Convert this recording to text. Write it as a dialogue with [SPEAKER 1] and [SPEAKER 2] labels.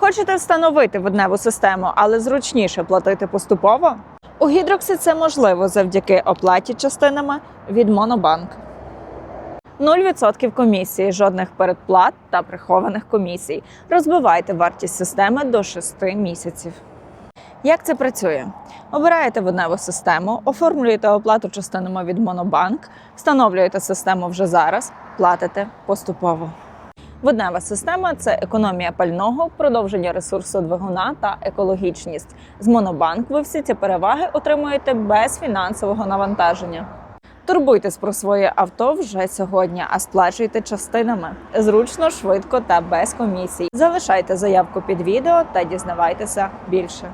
[SPEAKER 1] Хочете встановити водневу систему, але зручніше платити поступово? У Гідроксі це можливо завдяки оплаті частинами від Монобанк. 0% комісії, жодних передплат та прихованих комісій. Розбивайте вартість системи до 6 місяців. Як це працює? Обираєте водневу систему, оформлюєте оплату частинами від Монобанк, встановлюєте систему вже зараз, платите поступово. Воднева система це економія пального, продовження ресурсу двигуна та екологічність. З Монобанк ви всі ці переваги отримуєте без фінансового навантаження. Турбуйтесь про своє авто вже сьогодні, а сплачуйте частинами. Зручно, швидко та без комісій. Залишайте заявку під відео та дізнавайтеся більше.